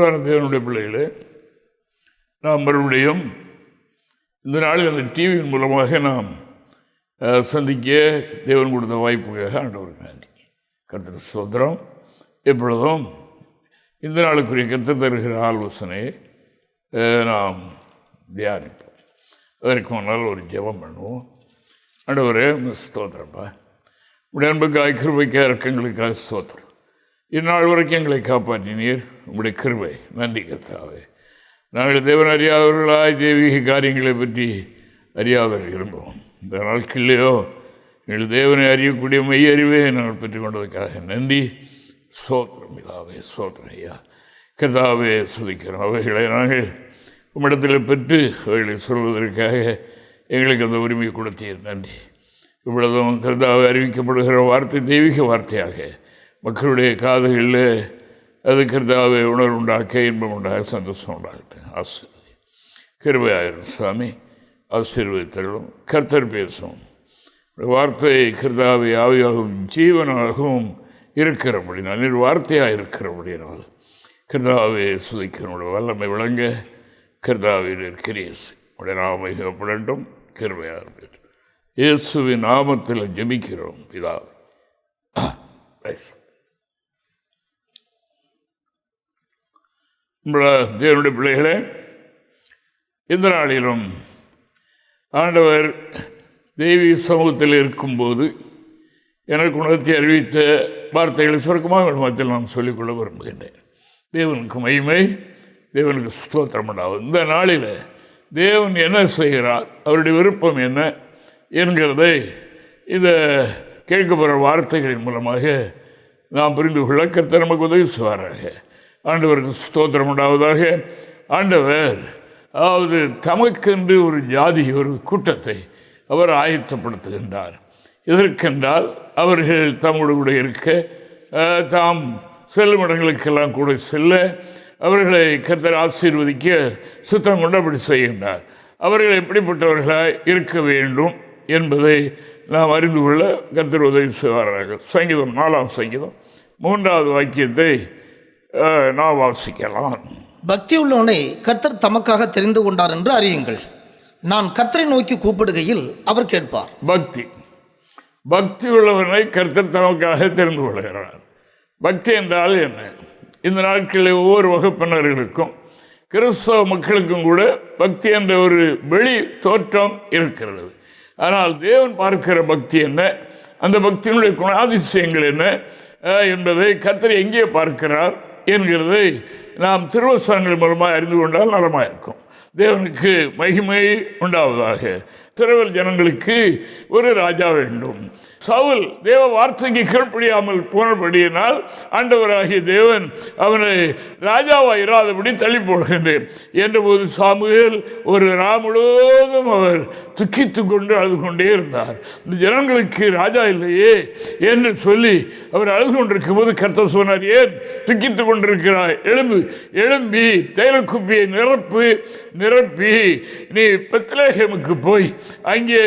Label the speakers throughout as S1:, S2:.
S1: அன்பான தேவனுடைய பிள்ளைகளே நாம் மறுபடியும் இந்த நாளில் அந்த டிவியின் மூலமாக நாம் சந்திக்க தேவன் கொடுத்த வாய்ப்புக்காக ஆண்டவருக்கு நன்றி. கருத்து சுதந்திரம் எப்பொழுதும் இந்த நாளுக்குரிய கர்த்தர் தருகிற ஆலோசனையை நாம் தியானிப்போம். அதற்கு முன்னால் ஒரு ஜெபம் பண்ணுவோம். ஆண்டவரே உங்க ஸ்தோத்திரப்பா. உடைய அன்புக்காய் கிருபைக்காய் இறக்கங்களுக்காக ஸ்தோத்திரம். இந்நாள் வரைக்கும் எங்களை காப்பாற்றினீர். உங்களுடைய கிருபை நன்றி கர்த்தாவே. நாங்கள் தேவன் அறியாதவர்களாய் தெய்வீக காரியங்களை பற்றி அறியாதவர்கள் இருந்தோம். இந்த நாட்கள்லையோ எங்கள் தேவனை அறியக்கூடிய மெய் அறிவே நாங்கள் பெற்றுக்கொண்டதுக்காக நன்றி. சோத்திரம் இதாவே சோத்திரம் ஐயா. கதாவே சுதிக்கிறோம் அவைகளை நாங்கள் உம்மிடத்தில் பெற்று அவைகளை சொல்வதற்காக எங்களுக்கு அந்த உரிமை கொடுத்தீர். நன்றி. இவ்வளவும் கர்தாவை அறிவிக்கப்படுகிற வார்த்தை தெய்வீக வார்த்தையாக மக்களுடைய காதுகளில் அது கர்த்தாவை உணர்வு உண்டாக்க இன்பம் உண்டாக சந்தோஷம் உண்டாகட்டும் ஆசீர்வதி கிருபையாயிரும் சுவாமி. ஆசீர்வதித்தரும் கர்த்தர் பேசும். வார்த்தை கிருதாவை ஆவியாகவும் ஜீவனாகவும் இருக்கிற முடியினால் நீர் வார்த்தையாக இருக்கிற இருக்கிறபடினால் கர்த்தாவை சுதிக்கிறோட வல்லமை விளங்க. கிருதாவில் இருக்கிறேசு உடைய நாமைக்கப்படட்டும் கிருமையாக இருப்பேன் இயேசுவின் நாமத்தில் ஜெபிக்கிறோம். பிதா தேவனுடைய பிள்ளைகளே இந்த நாளிலும் ஆண்டவர் தேவி சமூகத்தில் இருக்கும்போது எனக்கு உணர்த்தி அறிவித்த வார்த்தைகளை சுருக்கமாக மத்தியில் நான் சொல்லிக்கொள்ள விரும்புகின்றேன். தேவனுக்கு மகிமை தேவனுக்கு ஸ்தோத்திரம் உண்டாகும். இந்த நாளில் தேவன் என்ன செய்கிறார் அவருடைய விருப்பம் என்ன என்கிறதை இந்த கேட்கப்படுற வார்த்தைகளின் மூலமாக நாம் புரிந்து கொள்ள கருத்தை நமக்கு உதவி செய்வாராக. ஆண்டவருக்கு ஸ்தோத்திரம் உண்டாவதாக. ஆண்டவர் அதாவது தமக்கென்று ஒரு ஜாதி ஒரு கூட்டத்தை அவர் ஆயத்தப்படுத்துகின்றார். எதற்கென்றால் அவர்கள் தம்மோடு கூட இருக்க தாம் செல்லும் இடங்களுக்கெல்லாம் கூட செல்ல அவர்களை கர்த்தர் ஆசீர்வதிக்க சுத்தம் கொண்டபடி செய்கின்றார். அவர்கள் எப்படிப்பட்டவர்களாக இருக்க வேண்டும் என்பதை நாம் அறிந்து கொள்ள கர்த்தர் உதவி செய்வார்கள் சங்கீதம் நாலாம் சங்கீதம் மூன்றாவது வாக்கியத்தை நாம் வாசிக்கலாம்.
S2: பக்தி உள்ளவனை கர்த்தர் தமக்காக தெரிந்து கொண்டார் என்று அறியுங்கள். நான் கர்த்தரை நோக்கி கூப்பிடுகையில் அவர் கேட்பார்.
S1: பக்தி. பக்தி உள்ளவனை கர்த்தர் தமக்காக தெரிந்து கொள்கிறார். பக்தி என்றால் என்ன? இந்த நாட்களில் ஒவ்வொரு வகுப்பினர்களுக்கும் கிறிஸ்தவ மக்களுக்கும் கூட பக்தி என்ற ஒரு வெளி தோற்றம் இருக்கிறது. ஆனால் தேவன் பார்க்கிற பக்தி என்ன? அந்த பக்தியினுடைய குணாதிசயங்கள் என்ன? என்பதை கர்த்தர் எங்கே பார்க்கிறார்? என்கிறதை நாம் திருவசனங்கள் மூலமாக அறிந்து கொண்டால் நலமாக இருக்கும் தேவனுக்கு மகிமை உண்டாவதாக. திரவல் ஜனங்களுக்கு ஒரு ராஜா வேண்டும். சவுல் தேவ வார்த்தைக்கு கீழ்ப்படியாமல் போனபடியினால் ஆண்டவராகிய தேவன் அவனை ராஜாவா இராதபடி தள்ளி போடுகின்றேன் என்றபோது சாமுவேல் ஒரு ரா முழுவதும் அவர் துக்கித்து கொண்டு அழுது கொண்டே இருந்தார். இந்த ஜனங்களுக்கு ராஜா இல்லையே என்று சொல்லி அவர் அழுது கொண்டிருக்கும் போது கர்த்தர் சொன்னார் ஏன் துக்கித்து கொண்டிருக்கிறாய்? எழும்பு எழும்பி தைலக்குப்பியை நிரப்பு நிரப்பி நீ பெத்லேஹேமுக்கு போய் அங்கே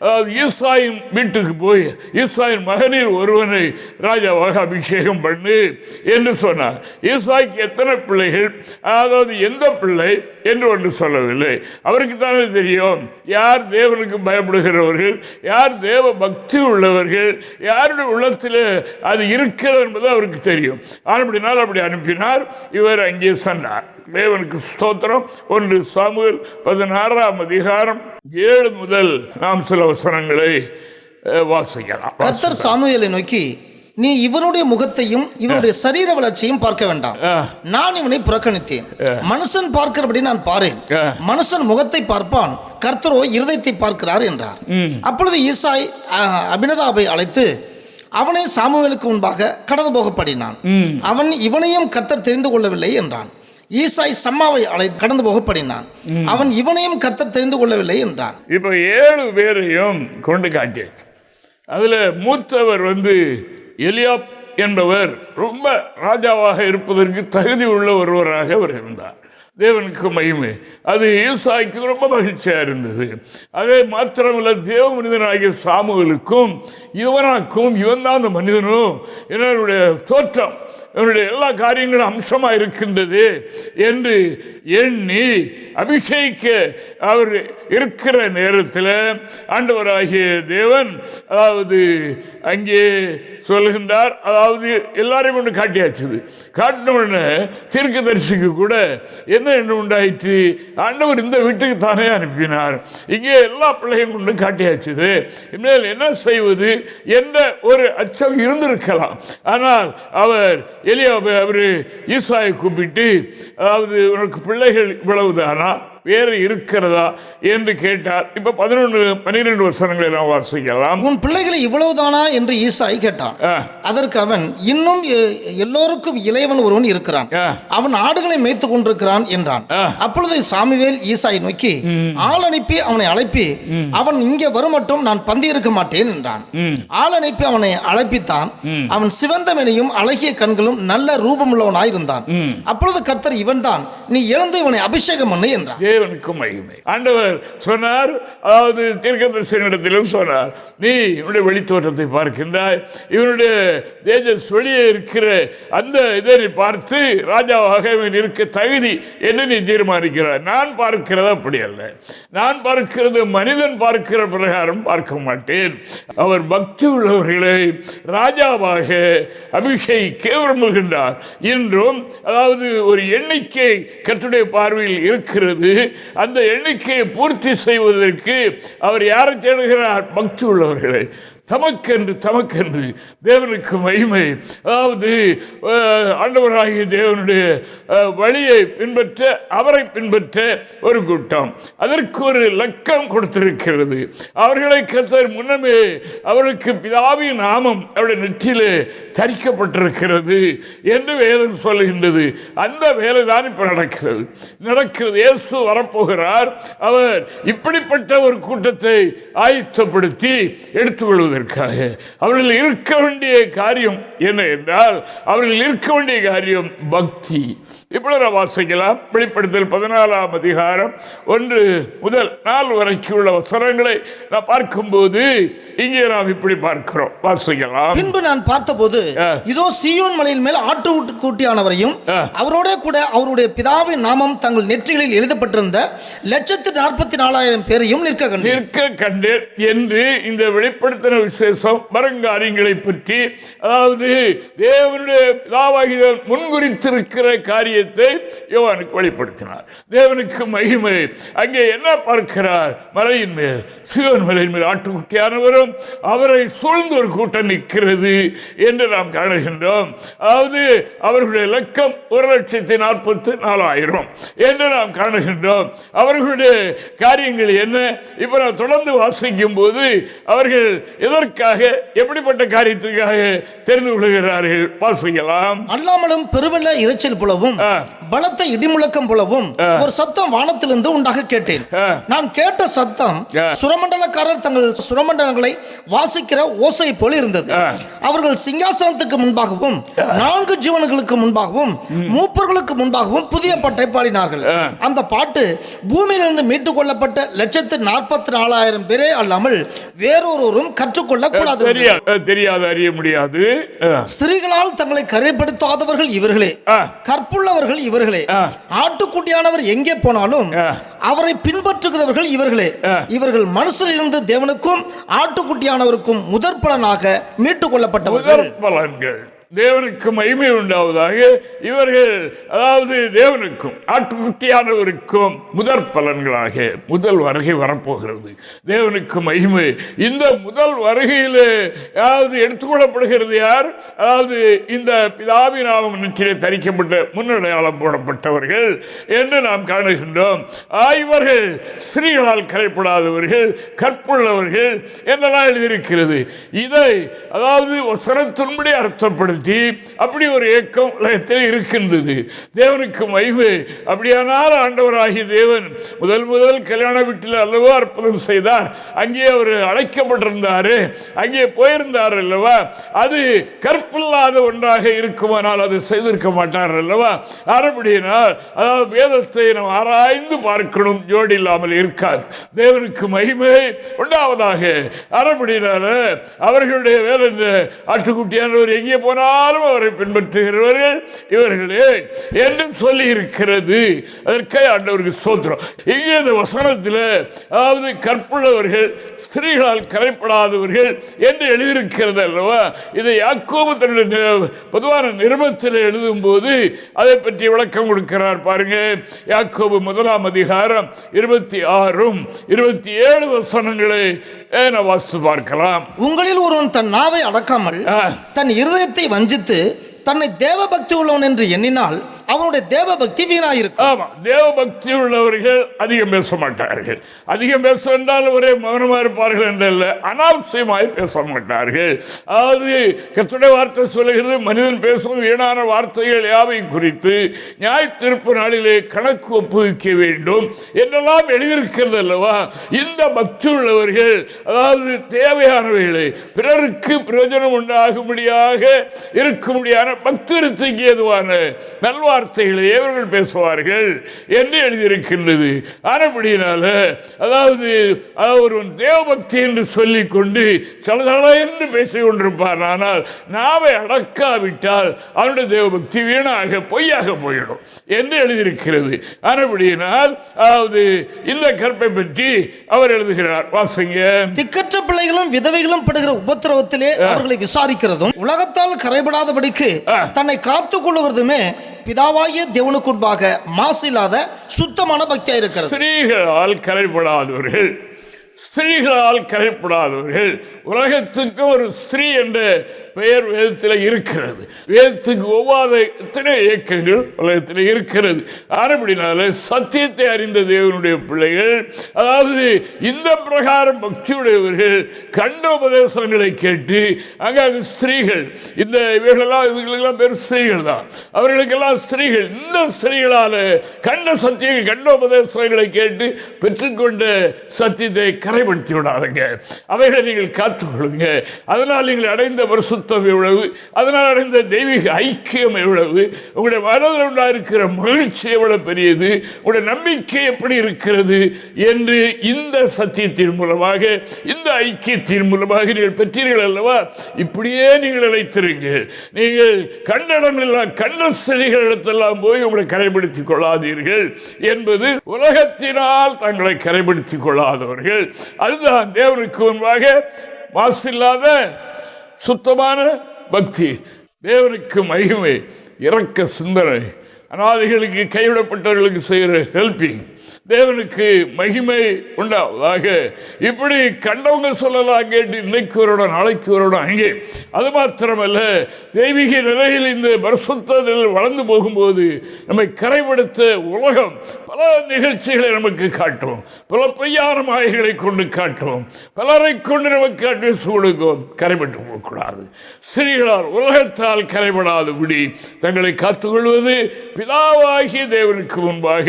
S1: அதாவது ஈசாயின் வீட்டுக்கு போய் ஈசாயின் மகனில் ஒருவனை ராஜாவாக அபிஷேகம் பண்ணு என்று சொன்னார். ஈசாய்க்கு எத்தனை பிள்ளைகள்? அதாவது எந்த பிள்ளை என்று ஒன்று சொல்லவில்லை. அவருக்கு தானே தெரியும். யார் தேவனுக்கு பயப்படுகிறவர்கள்? யார் தேவ பக்தி உள்ளவர்கள்? யாருடைய உள்ளத்தில் அது இருக்கிறது என்பது அவருக்கு தெரியும். அப்படினால் அப்படி அனுப்பினார். இவர் அங்கே சென்றார். தேவனுக்கு ஸ்தோத்திரம். ஒன்று சாமுவேல் பதினாறாம் அதிகாரம் ஏழு முதல் நாம் சில வசனங்களை வாசிக்கலாம்
S2: கர்த்தர் சாமுவேலை நோக்கி நீ இவனுடைய முகத்தையும் இவனுடைய சரீர வளர்ச்சியும் பார்க்க வேண்டாம். நான் இவனை புறக்கணித்தேன். மனுஷன் பார்க்கிறபடி நான் பாரேன். மனுஷன் முகத்தை பார்ப்பான். கர்த்தரோ இருதயத்தை பார்க்கிறார் என்றார். அப்பொழுது ஈசாய் அபினதாபை அழைத்து அவனை சாமுவேலுக்கு முன்பாக கடந்து போகப்படினான். அவன் இவனையும் கர்த்தர் தெரிந்து கொள்ளவில்லை என்றான். ஈசாய் சம்மாவை அழை கடந்து போகப்படினான். அவன் இவனையும் கர்த்தர் தெரிந்து கொள்ளவில்லை என்றான்.
S1: இப்போ ஏழு பேரையும் கொண்டு காட்டியாச்சு. அதில் மூத்தவர் வந்து எலியாப் என்பவர். ரொம்ப ராஜாவாக இருப்பதற்கு தகுதி உள்ள ஒருவராக அவர் இருந்தார். தேவனுக்கு மகிமை. அது ஈசாய்க்கு ரொம்ப மகிழ்ச்சியாக இருந்தது. அதே மாத்திரமில்ல தேவ மனிதனாகிய சாமுகளுக்கும் இவனாக்கும் இவன் தான் அந்த மனிதனும் என்னுடைய தோற்றம். இவனுடைய எல்லா காரியங்களும் அம்சமாக இருக்கின்றது என்று எண்ணி அபிஷேகிக்க அவர் இருக்கிற நேரத்தில் ஆண்டவராகிய தேவன் அதாவது அங்கே சொல்கின்றார் அதாவது எல்லாரையும் கொண்டு காட்டியாச்சுது. காட்டின உடனே தீர்க்கதரிசிக்கு கூட என்ன என்ன உண்டாயிற்று? ஆண்டவர் இந்த வீட்டுக்கு தானே அனுப்பினார். இங்கே எல்லா பிள்ளையும் கொண்டு காட்டியாச்சுது. இனிமேல் என்ன செய்வது? என்ற ஒரு அச்சம் இருந்திருக்கலாம். ஆனால் அவர் எலியா அவர் ஈசாயை கூப்பிட்டு அதாவது உனக்கு பிள்ளைகள் இவ்வளவுதானா? வேறு இருக்கிறதா என்று கேட்டார். இப்போ பதினொன்று பன்னிரெண்டு வசனங்களை நாம் வாசிக்கலாம்.
S2: உன் பிள்ளைகளை இவ்வளவுதானா என்று ஈசாய் கேட்டான். அதற்கு அவன் இன்னும் எல்லோருக்கும் இளையவன் ஒருவன் இருக்கிறான். அவன் ஆடுகளை மேய்த்து கொண்டிருக்கிறான் என்றான். அப்பொழுது சாமுவேல் ஈசாயை நோக்கி ஆள் அனுப்பி அவனை அழைப்பி. அவன் இங்கே வருமட்டும் நான் பந்தி இருக்க மாட்டேன் என்றான். ஆள் அனுப்பி அவனை அழைப்பித்தான். அவன் சிவந்த மேனியும் அழகிய கண்களும் நல்ல ரூபமுள்ளவனாயிருந்தான். அப்பொழுது கர்த்தர் இவன்தான் நீ எழுந்து இவனை அபிஷேகம் பண்ணு என்றார்
S1: தேவனுக்கும் மகிமை. ஆண்டவர் சொன்னார் அதாவது தீர்க்கதரிசனிடத்திலும் சொன்னார் நீ இவனுடைய வெளித்தோற்றத்தை பார்க்கின்றாய் இவனுடைய தேஜஸ் வெளியே இருக்கிற அந்த இதை நீ பார்த்து ராஜாவாக இவன் இருக்க தகுதி என்று நீ தீர்மானிக்கிறாய். நான் பார்க்கிறது அப்படி அல்ல. நான் பார்க்கிறது மனிதன் பார்க்கிற பிரகாரம் பார்க்க மாட்டேன். அவர் பக்தி உள்ளவர்களை ராஜாவாக அபிஷேகிக்க விரும்புகின்றார். என்றும் அதாவது ஒரு எண்ணிக்கை கற்றுடைய பார்வையில் இருக்கிறது. அந்த எண்ணிக்கையை பூர்த்தி செய்வதற்கு அவர் யாரை தேடுகிறார்? பக்தி உள்ளவர்களை தமக்கென்று தமக்கென்று தேவனுக்கு மகிமை. அதாவது ஆண்டவராகிய தேவனுடைய வழியை பின்பற்ற அவரை பின்பற்ற ஒரு கூட்டம். அதற்கு ஒரு லக்கம் கொடுத்திருக்கிறது. அவர்களை கத்தர் முன்னமே அவர்களுக்கு பிதாவின் நாமம் அவருடைய நெற்றிலே தரிக்கப்பட்டிருக்கிறது என்று வேதம் சொல்லுகின்றது. அந்த வேலை தான் இப்போ நடக்கிறது. நடக்கிறது. இயேசு வரப்போகிறார். அவர் இப்படிப்பட்ட ஒரு கூட்டத்தை ஆயத்தப்படுத்தி எடுத்துக்கொள்வதற்காக அவர்கள் இருக்க வேண்டிய காரியம் என்ன என்றால் அவர்கள் இருக்க வேண்டிய காரியம் பக்தி. இப்பொழுது வாசிக்கலாம். வெளிப்படுத்தல் பதினாலாம் அதிகாரம் ஒன்று முதல் நாள் வரைக்கும் உள்ள வசனங்களை நாம் பார்க்கும்போது இங்கே நாம் இப்படி பார்க்கிறோம். வாசிக்கலாம்.
S2: பின்பு நான் பார்த்தபோது. இதோ சீயோன் மலையின் மேல் ஆட்டு கூட்டியானவரையும். அவரோட கூட அவருடைய பிதாவின் நாமம் தங்கள் நெற்றிகளில் எழுதப்பட்டிருந்த சேர்த்து நாற்பத்தி நாலாயிரம் பேரையும் நிற்க கண்டு.
S1: நிற்க கண்டேன் என்று இந்த வெளிப்படுத்தின விசேஷம் வருங்காரியங்களை பற்றி. அதாவது தேவனுடைய பிதாவாகிய முன்குறித்திருக்கிற காரியத்தை யோவானுக்கு வெளிப்படுத்தினார். தேவனுக்கு மகிமை. அங்கே என்ன பார்க்கிறார்? மலையின் மேல் சிவன் மலையின் மேல் ஆட்டுக்குட்டியானவரும் அவரை சூழ்ந்து ஒரு கூட்டம் நிற்கிறது என்று நாம் காணுகின்றோம். அதாவது அவர்களுடைய இலக்கம் ஒரு லட்சத்தி நாற்பத்தி நாலாயிரம் என்று நாம் காணுகின்றோம். அவர்களுடைய காரியங்கள் என்ன இப்போ நான் தொடர்ந்து வாசிக்கும் போது அவர்கள் எதற்காக எப்படிப்பட்ட காரியத்துக்காக தெரிந்து கொள்கிறார்கள் வாசிக்கலாம்
S2: அல்லாமலும் பெருவெள்ள இரைச்சல் புலவும். பலத்த இடிமுழக்கம் புலவும் ஒரு சத்தம் வானத்திலிருந்து உண்டாக கேட்டேன். நான் கேட்ட சத்தம். சுரமண்டலக்காரர் தங்கள் சுரமண்டலங்களை வாசிக்கிற ஓசை போல இருந்தது. அவர்கள் சிங்காசனத்துக்கு முன்பாகவும் நான்கு ஜீவன்களுக்கு முன்பாகவும் மூப்பர்களுக்கு முன்பாகவும் புதிய பாட்டை பாடினார்கள். அந்த பாட்டு பூமியிலிருந்து மீட்டுக் கொள்ளப்பட்ட லட்சத்து நாற்பத்தி நாலாயிரம் பேரே அல்லாமல் வேறொருவரும் கற்றுக்கொள்ள கூடாது
S1: தெரியாது அறிய முடியாது.
S2: ஸ்திரீகளால் தங்களை கரைப்படுத்தாதவர்கள் இவர்களே. கற்புள்ளவர்கள் இவர்களே. ஆட்டுக்குட்டியானவர் எங்கே போனாலும். அவரை பின்பற்றுகிறவர்கள் இவர்களே. இவர்கள் மனசிலிருந்து தேவனுக்கும் ஆட்டுக்குட்டியானவருக்கும் முதற் பலனாக மீட்டுக் கொள்ளப்பட்டவர்கள்
S1: பலன்கள் தேவனுக்கு மகிமை உண்டாவதாக. இவர்கள் அதாவது தேவனுக்கும் ஆட்டுக்குட்டியானவருக்கும் முதற் பலன்களாக முதல் வருகை வரப்போகிறது. தேவனுக்கு மகிமை. இந்த முதல் வருகையில் அதாவது எடுத்துக்கொள்ளப்படுகிறது யார்? அதாவது இந்த பிதாவி நாமம் நிச்சய தரிக்கப்பட்ட முன்னடையாளம் போடப்பட்டவர்கள் என்று நாம் காணுகின்றோம். ஆ, இவர்கள் ஸ்திரீகளால் கரைப்படாதவர்கள் கற்புள்ளவர்கள் என்றெல்லாம் எழுதியிருக்கிறது. இதை அதாவது வசனத்தின்படி அர்த்தப்படுது அப்படி ஒரு ஏக்கம் உலகத்தில் இருக்கின்றது. தேவனுக்கு மகிமை. அப்படியானால் ஆண்டவராகிய தேவன் முதல் முதல் கல்யாண வீட்டில் அல்லவா அற்புதம் செய்தார். அங்கே அவர் அழைக்கப்பட்டிருந்தாரு. அங்கே போயிருந்தார் அல்லவா? அது கற்பில்லாத ஒன்றாக இருக்குமானால் அது செய்திருக்க மாட்டார் அல்லவா? அப்படினால் அதாவது வேதத்தை நாம் ஆராய்ந்து பார்க்கணும். ஜோடி இல்லாமல் இருக்காது. தேவனுக்கு மகிமை உண்டாவதாக. ஆரம்படியினால அவர்களுடைய வேலை இந்த ஆட்டுக்குட்டியானவர் எங்கே போனாலும் எல்லாரும் அவரை பின்பற்றுகிறவர்கள் இவர்களே என்று சொல்லி இருக்கிறது அதற்கே ஆண்டவருக்கு சோத்திரம் இங்கே இந்த வசனத்தில் அதாவது கற்புள்ளவர்கள் ஸ்திரீகளால் கரைப்படாதவர்கள் என்று எழுதியிருக்கிறது அல்லவா? இதை யாக்கோபு தன்னுடைய நி- பொதுவான நிருபத்தில் எழுதும்போது அதை பற்றி விளக்கம் கொடுக்கிறார் பாருங்க. யாக்கோபு முதலாம் அதிகாரம் இருபத்தி ஆறும் இருபத்தி ஏழு வசனங்களை ஏன வாசித்து பார்க்கலாம்
S2: உங்களில் ஒருவன் தன் நாவை அடக்காமல். தன் இருதயத்தை வஞ்சித்து தன்னை தேவ பக்தி உள்ளவன் என்று எண்ணினால் அவனுடைய தேவ பக்தி வீணாயிருக்கும்.
S1: ஆமா தேவ பக்தி உள்ளவர்கள் அதிகம் பேச மாட்டார்கள் அதிகம் பேச என்றால் ஒரே மௌனமா இருப்பார்கள் என்றல்ல அனாவசியமாய் பேச மாட்டார்கள் அதாவது கத்துடைய வார்த்தை சொல்லுகிறது மனிதன் பேசும் வீணான வார்த்தைகள் யாவையும் குறித்து நியாய திருப்பு நாளிலே கணக்கு ஒப்புவிக்க வேண்டும் என்றெல்லாம் எழுதியிருக்கிறது அல்லவா? இந்த பக்தி உள்ளவர்கள் அதாவது தேவையானவைகளை பிறருக்கு பிரயோஜனம் உண்டாகும்படியாக இருக்கும்படியான எதுவானு நல்வா நல்வார்த்தைகளை இவர்கள் பேசுவார்கள் என்று எழுதியிருக்கின்றது. ஆனபடியினால அதாவது ஒருவன் தேவபக்தி என்று சொல்லிக் கொண்டு சலசல என்று பேசிக் கொண்டிருப்பார். ஆனால் நாவை அடக்காவிட்டால் அவனுடைய தேவபக்தி வீணாக பொய்யாக போயிடும் என்று எழுதியிருக்கிறது. ஆனபடியினால் அதாவது இந்த கற்பை பற்றி அவர் எழுதுகிறார். வாசங்க.
S2: திக்கற்ற பிள்ளைகளும் விதவைகளும் படுகிற உபத்திரவத்திலே அவர்களை விசாரிக்கிறதும் உலகத்தால் கரைபடாதபடிக்கு. தன்னை காத்துக் கொள்ளுகிறதுமே பிதாவாகிய தேவனுக்கு முன்பாக மாசில்லாத சுத்தமான பக்தியாக இருக்கிறது.
S1: ஸ்திரீகளால் கரைப்படாதவர்கள் ஸ்திரீகளால் கரைப்படாதவர்கள் உலகத்துக்கு ஒரு ஸ்திரீ என்று பெயர் வேதத்தில் இருக்கிறது. வேதத்துக்கு ஒவ்வாத எத்தனை இயக்கங்கள் உலகத்தில் இருக்கிறது. ஆனபடினால சத்தியத்தை அறிந்த தேவனுடைய பிள்ளைகள் அதாவது இந்த பிரகாரம் பக்தியுடையவர்கள் கண்ட உபதேசங்களை கேட்டு அங்காங்க ஸ்திரீகள். இந்த இவைகளெல்லாம் இதுகளெல்லாம் பேர் ஸ்திரீகள் தான். அவர்களுக்கெல்லாம் ஸ்திரீகள். இந்த ஸ்திரீகளால் கண்ட சத்திய கண்ட உபதேசங்களை கேட்டு பெற்றுக்கொண்ட சத்தியத்தை கரைப்படுத்தி விடாதுங்க. அவைகளை நீங்கள் காத்துக்கொள்ளுங்க. அதனால் நீங்கள் அடைந்த வருஷம் பரிசுத்தம் எவ்வளவு? அதனால் அடைந்த தெய்வீக ஐக்கியம் எவ்வளவு? உங்களுடைய மனதில் உண்டாயிருக்கிற மகிழ்ச்சி எவ்வளவு பெரியது? உங்களுடைய நம்பிக்கை எப்படி இருக்கிறது? என்று இந்த சத்தியத்தின் மூலமாக இந்த ஐக்கியத்தின் மூலமாக நீங்கள் பெற்றீர்கள் அல்லவா? இப்படியே நீங்கள் நிலைத்திருங்கள். நீங்கள் கண்டடமெல்லாம் கண்ட ஸ்திரீகள் இடத்தெல்லாம் போய் உங்களை கரைபிடித்துக் கொள்ளாதீர்கள் என்பது உலகத்தினால் தங்களை கரைப்படுத்திக் கொள்ளாதவர்கள். அதுதான் தேவனுக்கு முன்பாக மாசில்லாத சுத்தமான பக்தி. தேவனுக்கு மகிமை இறக்க சிந்தனை அநாதைகளுக்கு கைவிடப்பட்டவர்களுக்கு செய்கிற ஹெல்பிங். தேவனுக்கு மகிமை உண்டாவதாக. இப்படி கண்டவங்க சொல்லலாம் கேட்டு இன்னைக்கு வரோட நாளைக்கு வரோட அங்கே. அது மாத்திரமல்ல தெய்வீக நிலையில் இந்த பரிசுத்தத்தில் வளர்ந்து போகும்போது நம்மை கரைப்படுத்த உலகம் பல நிகழ்ச்சிகளை நமக்கு காட்டுவோம். பல பொய்யான மாயைகளை கொண்டு காட்டுவோம். பலரை கொண்டு நமக்கு அட்வைஸ் கொடுக்கும் கரைபட்டு போகக்கூடாது. ஸ்திரீகளால் உலகத்தால் கரைபடாதபடி தங்களை காத்துக்கொள்வது பிதாவாகிய தேவனுக்கு முன்பாக.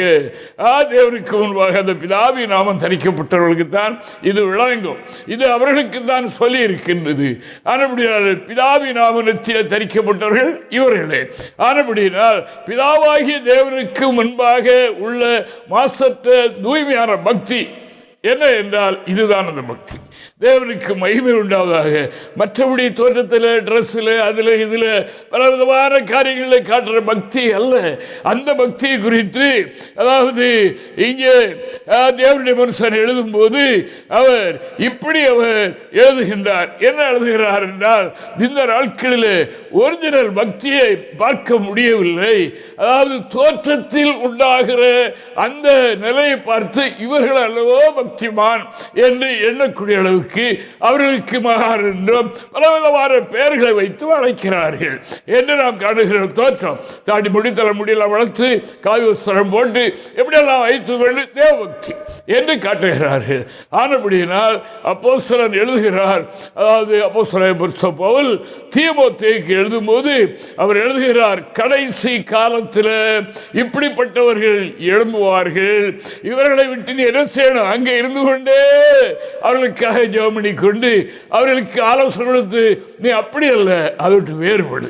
S1: ஆ தேவனுக்கு முன்பாக அந்த பிதாவி நாமம் தரிக்கப்பட்டவர்களுக்கு தான் இது விளங்கும். இது அவர்களுக்கு தான் சொல்லி இருக்கின்றது ஆனபடியால் பிதாவி நாம நெத்தியில தரிக்கப்பட்டவர்கள் இவர்களே. ஆனபடியினால் பிதாவாகிய தேவனுக்கு முன்பாக உள்ள மாசற்ற தூய்மையான பக்தி. என்ன என்றால் இதுதான் அந்த பக்தி. தேவனுக்கு மகிமை உண்டாவதாக. மற்றபடி தோற்றத்தில் ட்ரெஸ்ஸில் அதில் இதில் பல விதமான காரியங்களை காட்டுற பக்தி அல்ல. அந்த பக்தியை குறித்து அதாவது இங்கே தேவனுடைய மனுஷன் எழுதும்போது அவர் இப்படி அவர் எழுதுகின்றார். என்ன எழுதுகிறார் என்றால் இந்த நாட்களில் ஒரிஜினல் பக்தியை பார்க்க முடியவில்லை. அதாவது தோற்றத்தில் உண்டாகிற அந்த நிலையை பார்த்து இவர்கள் அல்லவோ பக்திமான் என்று எண்ணக்கூடிய அளவுக்கு அவர்களுக்கு மகான் என்றும் பலவிதமான பெயர்களை வைத்து அழைக்கிறார்கள். என்று நாம் காணுகிறோம். தோற்றம். தாண்டி முடி முடியல வளர்த்து காவிஸ்வரம் போட்டு எப்படியெல்லாம் வைத்து கொண்டு தேவபக்தி என்று காட்டுகிறார்கள். ஆனபடியினால் சிலன் எழுதுகிறார். அதாவது அப்போஸ்தலன் புருஷ பவுல் தீமோத்தேக்கு எழுதும்போது அவர் எழுதுகிறார் கடைசி காலத்தில் இப்படிப்பட்டவர்கள் எழும்புவார்கள். இவர்களை விட்டு நீ என்ன செய்யணும்? அங்கே இருந்து கொண்டே அவர்களுக்காக ஜெபம் பண்ணி கொண்டு அவர்களுக்கு ஆலோசனை கொடுத்து நீ அப்படி அல்ல அதை விட்டு வேறுபடு.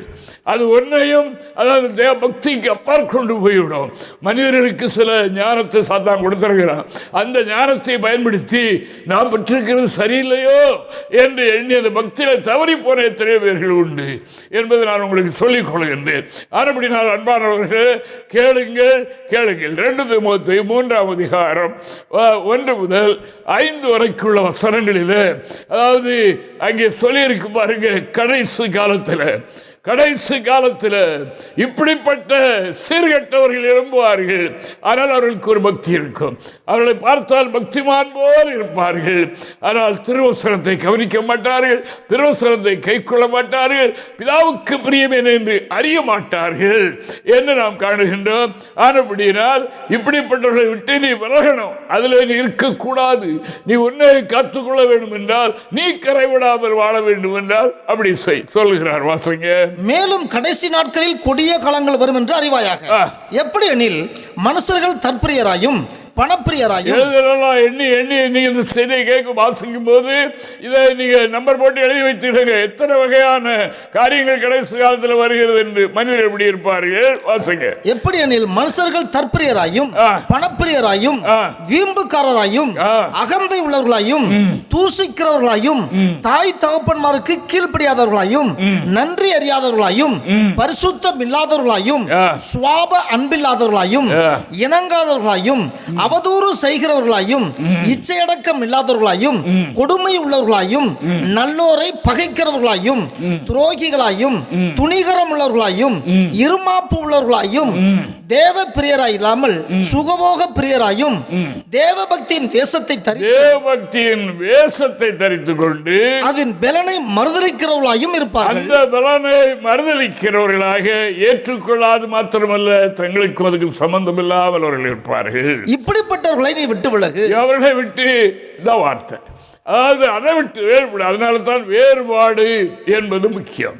S1: அது ஒன்றையும் அதாவது தேவ பக்திக்கு அப்பால் கொண்டு போய்விடும். மனிதர்களுக்கு சில ஞானத்தை சாத்தான் கொடுத்துருக்கிறான். அந்த ஞானத்தை பயன்படுத்தி நாம் பெற்றிருக்கிறது சரியில்லையோ என்று எண்ணி அந்த பக்தியில் தவறி போன எத்தனையோ பேர்கள் உண்டு என்பதை நான் உங்களுக்கு சொல்லிக் கொள்கின்றேன். ஆனப்படி நான் அன்பானவர்கள் கேளுங்கள் கேளுங்கள். ரெண்டு முகத்தை மூன்றாம் அதிகாரம் ஒன்று முதல் ஐந்து வரைக்குள்ள வசனங்களில் அதாவது அங்கே சொல்லியிருக்கு பாருங்க கடைசி காலத்தில். கடைசி காலத்தில் இப்படிப்பட்ட சீர்கட்டவர்கள் எழும்புவார்கள். ஆனால் அவர்களுக்கு ஒரு பக்தி இருக்கும். அவர்களை பார்த்தால் பக்திமான் போல் இருப்பார்கள். ஆனால் திருவசனத்தை கவனிக்க மாட்டார்கள். திருவசனத்தை கை கொள்ள மாட்டார்கள். பிதாவுக்கு பிரியமேன் என்று அறிய மாட்டார்கள். என்று நாம் காணுகின்றோம்? ஆனபடியினால் இப்படிப்பட்டவர்களை விட்டு நீ விலகணும். அதில் நீ இருக்கக்கூடாது. நீ உன்னை காத்துக்கொள்ள வேண்டும் என்றால் நீ கரைவிடாமல் வாழ வேண்டும் என்றால் அப்படி செய். சொல்லுகிறார் வாசங்க
S2: மேலும் கடைசி நாட்களில் கொடிய காலங்கள் வரும் என்று அறிவாயாக. எப்படி எனில் மனுஷர்கள் தற்பிரியராயும் பணப்பிரியராயும்
S1: எழுதலாம் எண்ணி எண்ணி நீங்க இந்த செய்தியை கேட்க வாசிக்கும் போது இதை நீங்க நம்பர் போட்டு எழுதி வைத்திடுங்க எத்தனை வகையான காரியங்கள் கடைசி காலத்தில் வருகிறது என்று மனிதர்கள் எப்படி இருப்பார்கள் வாசிங்க
S2: எப்படி எனில் மனுஷர்கள் தற்பிரியராயும். பணப்பிரியராயும். வீம்புக்காரராயும். அகந்தை உள்ளவர்களாயும் தூசிக்கிறவர்களாயும் தாய் தகப்பன்மாருக்கு கீழ்ப்படியாதவர்களாயும் நன்றி அறியாதவர்களாயும் பரிசுத்தம் இல்லாதவர்களாயும். சுவாப அன்பில்லாதவர்களாயும். இணங்காதவர்களாயும் அவதூறு செய்கிறவர்களாயும் இச்சையடக்கம் இல்லாதவர்களாயும் கொடுமை உள்ளவர்களாயும் நல்லோரை பகைக்கிறவர்களாயும் துரோகிகளாயும் துணிகரம் உள்ளவர்களாயும் இருமாப்பு உள்ளவர்களாயும் தேவ பிரியராய் இல்லாமல் சுகபோக பிரியராயும் தேவ பக்தியின் வேஷத்தை
S1: தேவபக்தியின் வேஷத்தை தரித்துக் கொண்டு
S2: அதன் பலனை மறுதளிக்கிறவர்களாயும் இருப்பார்கள்.
S1: அந்த பலனை மறுதளிக்கிறவர்களாக ஏற்றுக்கொள்ளாது மாத்திரமல்ல தங்களுக்கும் அதுக்கு சம்பந்தம் இல்லாமல் அவர்கள் இருப்பார்கள்.
S2: இப்படிப்பட்டவர்களை நீ விட்டு விலகு?
S1: அவர்களை விட்டு? இந்த வார்த்தை. அதாவது அதை விட்டு வேறுபாடு. அதனால தான் வேறுபாடு என்பது முக்கியம்.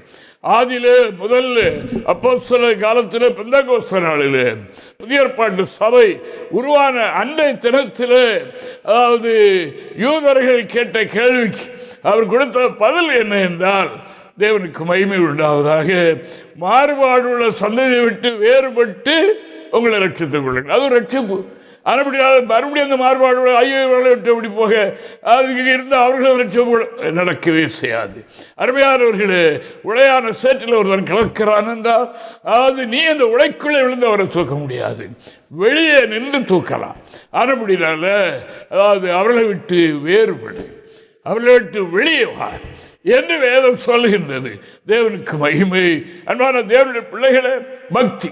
S1: ஆதியிலே முதல்ல அப்போ சில காலத்தில் பெந்தகோஸ்த நாளில் புதிய ஏற்பாட்டு சபை உருவான அண்டை தினத்தில் அதாவது யூதர்கள் கேட்ட கேள்விக்கு அவர் கொடுத்த பதில் என்ன என்றால் தேவனுக்கு மகிமை உண்டாவதாக. மாறுபாடுள்ள சந்ததியை விட்டு வேறுபட்டு உங்களை ரட்சித்துக் கொள்ளுங்கள். அது ரட்சிப்பு. அதுபடியால் மறுபடியும் அந்த மாறுபாடு ஐயோ இவர்களை விட்டு அப்படி போக? அதுக்கு இருந்து அவர்களும் ரட்சிப்பு நடக்கவே செய்யாது. அருமையானவர்களே உழையான சேற்றில் ஒருவன் கலக்கிறான் என்றால் அதாவது நீ அந்த உழைக்குள்ளே விழுந்து அவரை தூக்க முடியாது. வெளியே நின்று தூக்கலாம். அதுபடினால அதாவது அவர்களை விட்டு வேறுபடு. அவர்களை விட்டு வெளியே வா என்று வேதம் சொல்கின்றது தேவனுக்கு மகிமை. அன்பான தேவனுடைய பிள்ளைகளை பக்தி.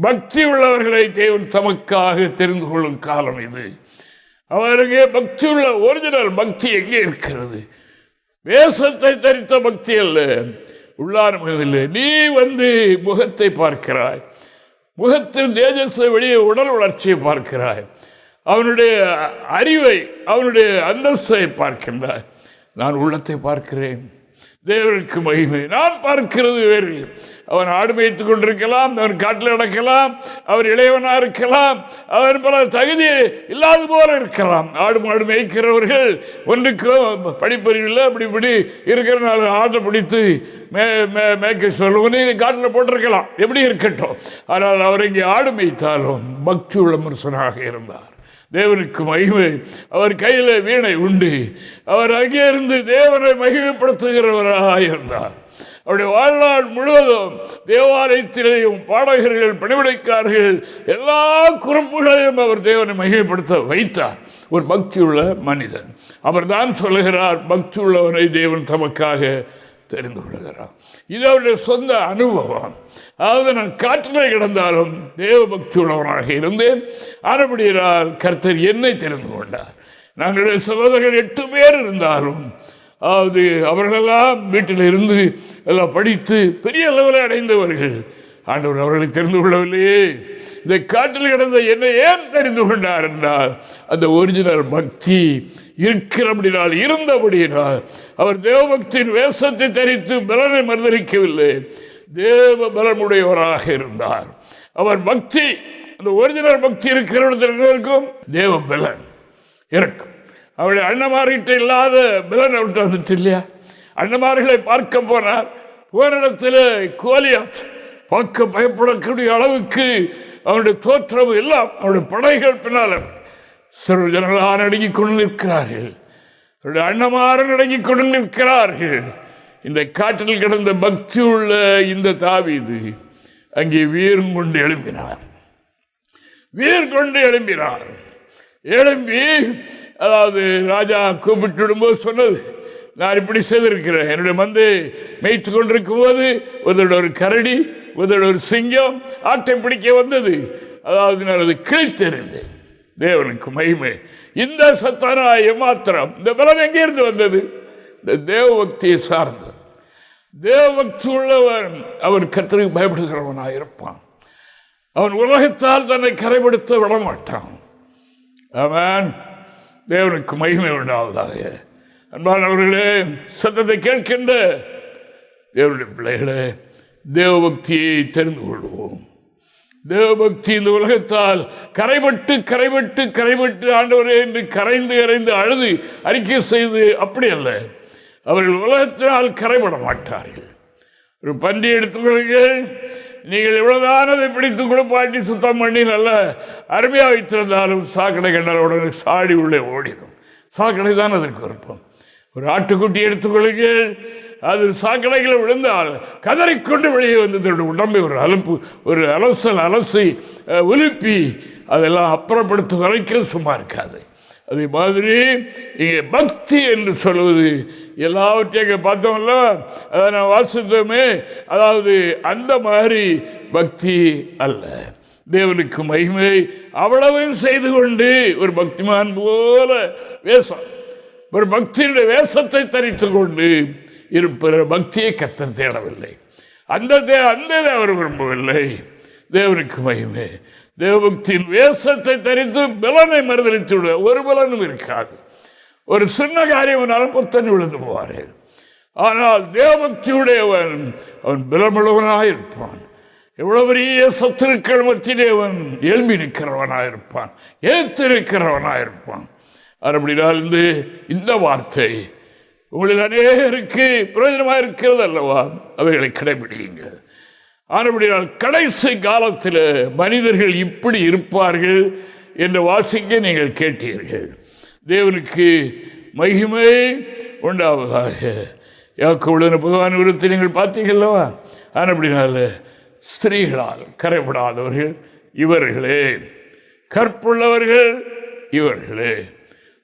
S1: பக்தி உள்ளவர்களை தேவன் தமக்காக தெரிந்து கொள்ளும் காலம் இது. அவருங்கே பக்தி உள்ள ஒரிஜினல் பக்தி எங்கே இருக்கிறது? வேஷத்தை தரித்த பக்தி அல்ல. உள்ளார் மனதில்லை நீ வந்து முகத்தை பார்க்கிறாய். முகத்தில் தேஜஸை வெளியே உடல் வளர்ச்சியை பார்க்கிறாய். அவனுடைய அறிவை அவனுடைய அந்தஸ்தை பார்க்கின்றாய். நான் உள்ளத்தை பார்க்கிறேன். தேவனுக்கு மகிமை. நான் பார்க்கிறது வேறு. அவன் ஆடு மேய்த்து கொண்டிருக்கலாம் அவன் காட்டில் நடக்கலாம் அவர் இளையவனா இருக்கலாம் அவன் பல தகுதி இல்லாத போல இருக்கலாம். ஆடு மாடு மேய்க்கிறவர்கள் ஒன்றுக்கும் படிப்பறிவில் அப்படி இப்படி இருக்கிற நாள் ஆட்டை பிடித்து மே மே மேய்க்க சொல்லுவோம் காட்டில் போட்டிருக்கலாம் எப்படி இருக்கட்டும். ஆனால் அவர் இங்கே ஆடு மேய்த்தாலும் பக்தி உள்ள மனுஷனாக இருந்தார். தேவனுக்கு மகிமை. அவர் கையில் வீணை உண்டு. அவர் அங்கே இருந்து தேவனை மகிமைப்படுத்துகிறவராக இருந்தார். அவருடைய வாழ்நாள் முழுவதும் தேவாலயத்திலேயும் பாடகர்கள் பணிவிடைக்காரர்கள் எல்லா குறிப்புகளையும் அவர் தேவனை மகிமைப்படுத்த வைத்தார். ஒரு பக்தியுள்ள மனிதன். அவர் தான் சொல்லுகிறார் பக்தி உள்ளவனை தேவன் தமக்காக தெரிந்து கொள்கிறார். இது அவருடைய சொந்த அனுபவம். அதாவது நான் காற்றிலே கிடந்தாலும் தேவ பக்தி உள்ளவனாக இருந்தேன். ஆனபடியால் கர்த்தர் என்னை தெரிந்து கொண்டார். நாங்களுடைய சகோதரர்கள் எட்டு பேர் இருந்தாலும் அதாவது அவர்களெல்லாம் வீட்டில் இருந்து எல்லாம் படித்து பெரிய அளவில் அடைந்தவர்கள். ஆண்டவர் அவர்களை தெரிந்து கொள்ளவில்லையே. இந்த காட்டில் கிடந்த என்னை ஏன் தெரிந்து கொண்டார் என்றால் அந்த ஒரிஜினல் பக்தி இருக்கிறபடினால் இருந்தபடியினால் அவர் தேவபக்தியின் வேஷத்தை தரித்து பலனை மறுதளிக்கவில்லை. தேவ பலமுடையவராக இருந்தார். அவர் பக்தி அந்த ஒரிஜினல் பக்தி இருக்கிற இடத்துல இருக்கும் தேவ பலன் இருக்கும் அவருடைய அண்ணமார்கிட்ட இல்லாத பலன் அவர்கிட்ட வந்துட்டு இல்லையா? அண்ணமார்களை பார்க்க போனார். போரிடத்தில் கோலியாத் பார்க்க பயப்படக்கூடிய அளவுக்கு அவனுடைய தோற்றம் எல்லாம் அவருடைய படைகள் பின்னால் சிறு ஜனங்களா கொண்டு நிற்கிறார்கள். அவருடைய அண்ணமாறு அடங்கிக் கொண்டு நிற்கிறார்கள். இந்த காற்றில் கிடந்த பக்தி உள்ள இந்த தாவிது அங்கே வீரம் கொண்டு எழும்பினார். வீர் கொண்டு எழும்பினார். எழும்பி அதாவது ராஜா கூப்பிட்டு விடும்போது சொன்னது நான் இப்படி செய்திருக்கிறேன். என்னுடைய மந்து மேய்த்து கொண்டிருக்கும் போது உதோட ஒரு கரடி உதோட ஒரு சிங்கம் ஆட்டை பிடிக்க வந்தது. அதாவது நான் அது கிழித்தெறிந்தேன். தேவனுக்கு மகிமை. இந்த சத்தான ஏமாத்திரம் இந்த பலன் எங்கிருந்து வந்தது? இந்த தேவபக்தியை சார்ந்தது தேவபக்தி உள்ளவன் அவன் கத்திரிக்கு பயப்படுகிறவனாக இருப்பான். அவன் உலகத்தால் தன்னை கரைப்படுத்த விட மாட்டான் அவன் தேவனுக்கு மகிமை உண்டாவதாக. அன்பானவர்களே சத்தத்தை கேட்கின்ற தேவனுடைய பிள்ளைகளே தேவபக்தியை தெரிந்து கொள்வோம். தேவபக்தி இந்த உலகத்தால் கரைபட்டு கரைபட்டு கரைபட்டு ஆண்டவரே என்று கரைந்து கரைந்து அழுது அறிக்கை செய்து அப்படி அல்ல. அவர்கள் உலகத்தினால் கரைபட மாட்டார்கள். ஒரு பன்றி எடுத்துக்கொள்ளுங்கள். நீங்கள் இவ்வளோதான் அதை பிடித்து குளிப்பாட்டி சுத்தம் பண்ணி நல்ல அருமையாக வைத்திருந்தாலும் சாக்கடை கண்டால் உடனே சாடி உள்ளே ஓடிடும். சாக்கடை தான் அதற்கு விருப்பம். ஒரு ஆட்டுக்குட்டி எடுத்துக்கொள்ளுங்கள். அது சாக்கடையில் விழுந்தால் கதறிக்கொண்டு வெளியே வந்து தன்னுடைய உடம்பை ஒரு அலுப்பு ஒரு அலசல் அலசி உலுப்பி அதெல்லாம் அப்புறப்படுத்தும் வரைக்கும் சும்மா இருக்காது. அதே மாதிரி இங்கே பக்தி என்று சொல்வது எல்லாவற்றையும் இங்கே பார்த்தோம்ல அதை நான் வாசித்தோமே அதாவது அந்த மாதிரி பக்தி அல்ல. தேவனுக்கு மகிமை அவ்வளவையும் செய்து கொண்டு ஒரு பக்திமான் போல வேஷம் ஒரு பக்தியுடைய வேஷத்தை தரித்து கொண்டு இருப்பிற பக்தியை கத்தர் தேடவில்லை. அந்த தே அந்த அவர் விரும்பவில்லை. தேவனுக்கு மகிமை. தேவபக்தியின் வேஷத்தை தரித்து பலனை மறுதளித்து விட ஒரு பலனும் இருக்காது. ஒரு சின்ன காரியம்னாலும் புத்தன் விழுந்து போவார். ஆனால் தேவத்தியுடையவன் அவன் பலமுள்ளவனாக இருப்பான் எவ்வளவு பெரிய சத்துருக்கள் மத்தியிலே அவன் எழும்பி நிற்கிறவனாக இருப்பான் ஏத்து நிற்கிறவனாக இருப்பான் அப்படினால் இந்த இந்த வார்த்தை உங்களில் அநேகருக்கு பிரயோஜனமாக இருக்கிறது அல்லவா? அவைகளை கடைபிடியுங்கள். ஆனால் கடைசி காலத்தில் மனிதர்கள் இப்படி இருப்பார்கள் என்ற வாசிக்க நீங்கள் கேட்டீர்கள். தேவனுக்கு மகிமை உண்டாவதாக. யாக்கோவுடன் பொதுவான விருத்தை நீங்கள் பார்த்தீங்களவா ஆனபடினால ஸ்திரீகளால் கரைபடாதவர்கள் இவர்களே. கற்புள்ளவர்கள் இவர்களே.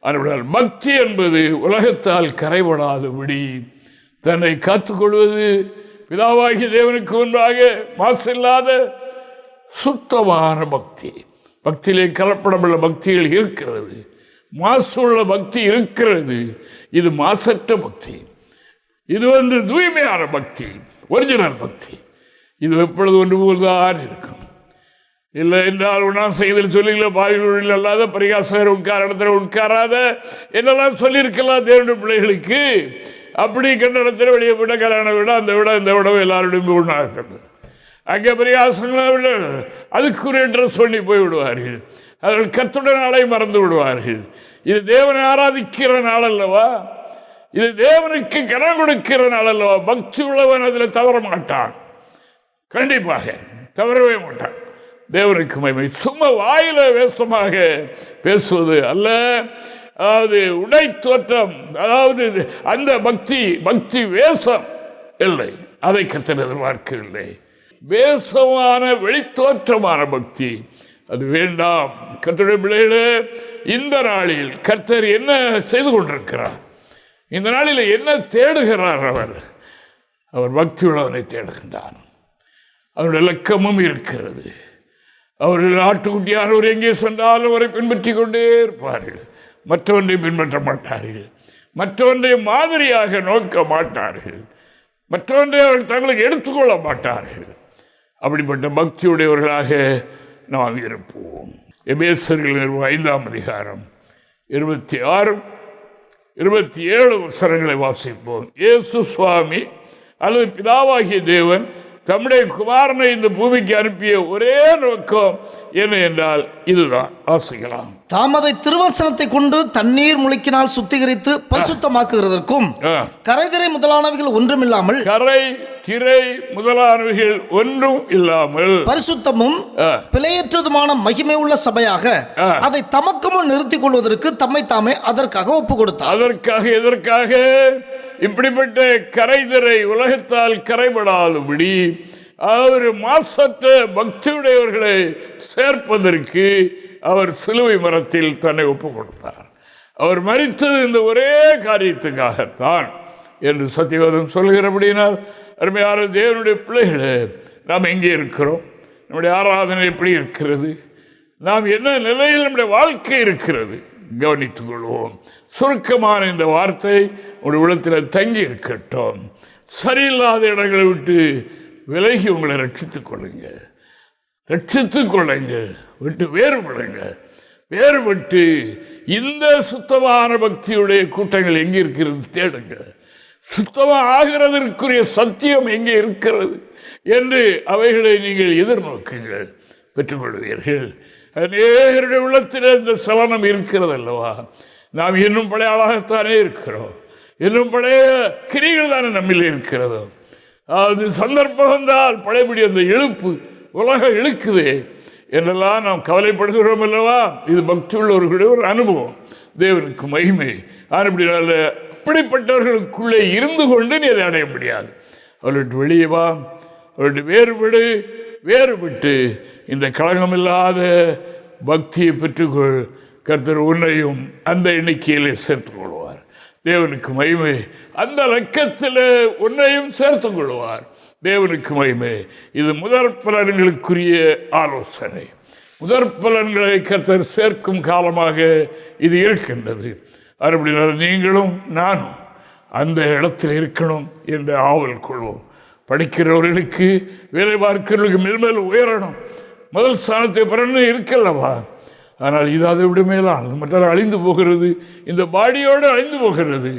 S1: ஆனால் பக்தி என்பது உலகத்தால் கரைபடாதபடி தன்னை காத்துக்கொள்வது பிதாவாகிய தேவனுக்கு முன்பாக மாசில்லாத சுத்தமான பக்தி. பக்தியிலே கலப்படமுள்ள பக்திகள் இருக்கிறது. மாசுள்ள பக்தி இருக்கிறது. இது மாசற்ற பக்தி. இது வந்து தூய்மையான பக்தி ஒரிஜினல் பக்தி. இது எப்பொழுது ஒன்று போல்தான் இருக்கும். இல்லை என்றால் உண்ணாம் செய்தல் சொல்லிக்கல பாவிகளில் அல்லாத பரிகாசகர் உட்கார இடத்துல உட்காராத என்னெல்லாம் சொல்லியிருக்கலாம் தேவனுடைய பிள்ளைகளுக்கு? அப்படி கண்ட வெளியே விட கல்யாண விட அந்த விட இந்த விடவும் எல்லாருடையும் உண்ணாகிறது அங்கே பரிகாசங்களை விட அதுக்குரிய ட்ரெஸ் பண்ணி போய் விடுவார்கள். அவர்கள் கத்துடைய மறந்து விடுவார்கள். இது தேவனை ஆராதிக்கிற நாள் அல்லவா இது தேவனுக்கு கரம் கொடுக்கிற நாள் அல்லவா பக்தி உள்ளவன் அதில் தவற மாட்டான். கண்டிப்பாக தவறவே மாட்டான். தேவனுக்கு மகிமை. சும்மா வாயில வேஷமாக பேசுவது அல்ல. அதாவது உடை தோற்றம் அதாவது அந்த பக்தி பக்தி வேஷம் இல்லை. அதை கர்த்தர் எதிர்பார்க்கவில்லை. வேஷமான வெளித்தோற்றமான பக்தி. அது வேண்டாம். கர்த்தருடைய பிள்ளைகளே இந்த நாளில் கர்த்தர் என்ன செய்து கொண்டிருக்கிறார்? இந்த நாளில் என்ன தேடுகிறார் அவர்? அவர் பக்தி உள்ளவனை தேடுகின்றார். அவருடைய இலக்கமும் இருக்கிறது. அவர்கள் ஒரு எங்கே சென்றாலும் அவரை பின்பற்றி கொண்டே இருப்பார்கள். மற்றவன்றையும் பின்பற்ற மாட்டார்கள். மற்றவன்றைய மாதிரியாக நோக்க மாட்டார்கள். மற்றவன்றை அவர்கள் தங்களுக்கு எடுத்துக்கொள்ள மாட்டார்கள். அப்படிப்பட்ட பக்தியுடையவர்களாக நாம் இருப்போம். எபேசர்கள் ஐந்தாம் அதிகாரம் இருபத்தி ஆறு இருபத்தி ஏழு வசனங்களை வாசிப்போம். இயேசு சுவாமி அல்லது பிதாவாகிய தேவன் தம்முடைய குமாரனை இந்த பூமிக்கு அனுப்பிய ஒரே நோக்கம் என்ன என்றால் இதுதான். ஆசைக்கலாம்
S2: தாமதை திருவசனத்தை கொண்டு தண்ணீர் முழுக்கினால் சுத்திகரித்து பரிசுத்தமாக்குகிறதற்கும். கரைதிரை முதலானவைகள் ஒன்றுமில்லாமல்
S1: கரை திரை முதலானவைகள் ஒன்றும் இல்லாமல்
S2: பரிசுத்தமும் பிழையற்றதுமான மகிமை உள்ள சபையாக. அதை தமக்கு முன் நிறுத்திக் கொள்வதற்கு தம்மை தாமே அதற்காக ஒப்பு கொடுத்தார்
S1: அதற்காக எதற்காக? இப்படிப்பட்ட கரைதிரை உலகத்தால் கரைபடாதபடி அவர் மாசற்ற பக்தியுடையவர்களை சேர்ப்பதற்கு அவர் சிலுவை மரத்தில் தன்னை ஒப்பு கொடுத்தார் அவர் மறித்தது இந்த ஒரே காரியத்துக்காகத்தான் என்று சத்தியவாதம் சொல்கிறபடினால் அருமையான தேவனுடைய பிள்ளைகளே நாம் எங்கே இருக்கிறோம்? நம்முடைய ஆராதனை எப்படி இருக்கிறது? நாம் என்ன நிலையில் நம்முடைய வாழ்க்கை இருக்கிறது? கவனித்துக் கொள்வோம் சுருக்கமான இந்த வார்த்தை உங்களுடைய உள்ளத்தில் தங்கி இருக்கட்டும். சரியில்லாத இடங்களை விட்டு விலகி உங்களை ரட்சித்துக் கொள்ளுங்க ரட்சித்துக் கொள்ளுங்க விட்டு வேறுபடுங்கள். வேறுபட்டு இந்த சுத்தமான பக்தியுடைய கூட்டங்கள் எங்கே இருக்கிறது தேடுங்க சுத்தமாக ஆகிறதற்குரிய சத்தியம் எங்கே இருக்கிறது என்று அவைகளை நீங்கள் எதிர்நோக்குங்கள் பெற்றுக்கொள்வீர்கள். அநேகருடைய உள்ளத்தில் இந்த சலனம் இருக்கிறது அல்லவா நாம் இன்னும் பழைய ஆளாகத்தானே இருக்கிறோம். இன்னும் பழைய கிரிகள் தானே நம்மில் இருக்கிறதோ? அது சந்தர்ப்பம் வந்தால் பழையபடி அந்த இழுப்பு உலகம் இழுக்குதே என்றெல்லாம் நாம் கவலைப்படுகிறோம் அல்லவா? இது பக்தி உள்ளவர்களுடைய ஒரு அனுபவம். தேவனுக்கு மகிமை. ஆனால் இப்படினால அப்படிப்பட்டவர்களுக்குள்ளே இருந்து கொண்டு நீ அதை அடைய முடியாது. அவர்கிட்ட வெளியே வா. அவர்கிட்ட வேறுபடு வேறுபட்டு இந்த களங்கமில்லாத பக்தியை பெற்றுக்கொள். கர்த்தர் உன்னையும் அந்த எண்ணிக்கையிலே சேர்த்துக் கொள்வார். தேவனுக்கு மகிமை. அந்த லக்கத்தில் உன்னையும் சேர்த்துக் கொள்வார். தேவனுக்கு மகிமை. இது முதற் பலன்களுக்குரிய ஆலோசனை. முதற் பலன்களை கர்த்தர் சேர்க்கும் காலமாக இது இருக்கின்றது. அப்படினால் நீங்களும் நானும் அந்த இடத்தில் இருக்கணும் என்று ஆவல் கொள்வோம். படிக்கிறவர்களுக்கு வேலை பார்க்கிறவர்களுக்கு மேல்மேல் உயரணும். முதல் ஸ்தானத்தை பெறணும் இருக்கல்லவா? ஆனால் இது அதை விட மேலால் மற்ற அழிந்து போகிறது. இந்த பாடியோடு அழிந்து போகிறது.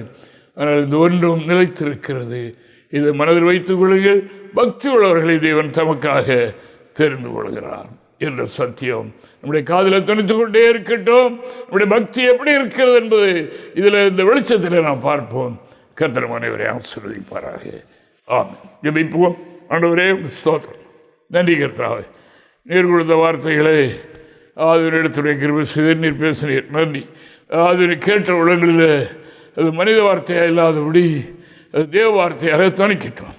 S1: ஆனால் இந்த ஒன்றும் நிலைத்திருக்கிறது. இதை மனதில் வைத்துக் கொள்ளுங்கள். பக்தி உள்ளவர்களை தேவன் தமக்காக தெரிந்து கொள்கிறான் என்ற சத்தியம். நம்முடைய காதில் துணித்துக் கொண்டே இருக்கட்டும். நம்முடைய பக்தி எப்படி இருக்கிறது என்பது இதில் இந்த வெளிச்சத்தில் நாம் பார்ப்போம். கர்த்தர் மனைவரை ஆசீர்வதிப்பாராக. ஆமென். ஜெபிப்போம். ஆண்டவரே ஸ்தோத்திரம். நன்றி கர்த்தாவே. நீர் கொடுத்த வார்த்தைகளை ஆதிரிடத்துடைய கிருபி செய்து நீர் பேசினீர். நன்றி. ஆதிரி கேட்ட உலகங்களில் அது மனித வார்த்தையாக இல்லாதபடி அது தேவ வார்த்தையாக துணிக்கட்டும்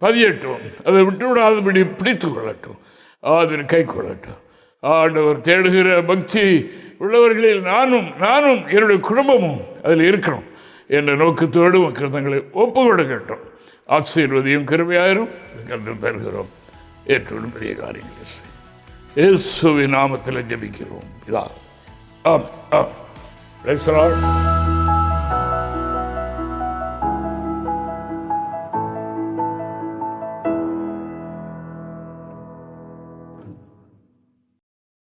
S1: பதியட்டும். அதை விட்டுவிடாதபடி பிடித்து கொள்ளட்டும். ஆதிரி கை கொள்ளட்டும் ஆண்டவர் தேடுகிற பக்தி உள்ளவர்களில் நானும் நானும் என்னுடைய குடும்பமும் அதில் இருக்கணும் என்ற நோக்கத்தோடு மக்கள் தங்களை ஒப்பு கொடுக்கட்டும். ஆசீர்வதியும் கருமையாயிரும் கருத்து தருகிறோம். ஏற்றோடும் பெரிய காரியங்கள் இயேசுவின் நாமத்தில் ஜெபிக்கிறோம். இதா. ஆம் ஆம் Praise.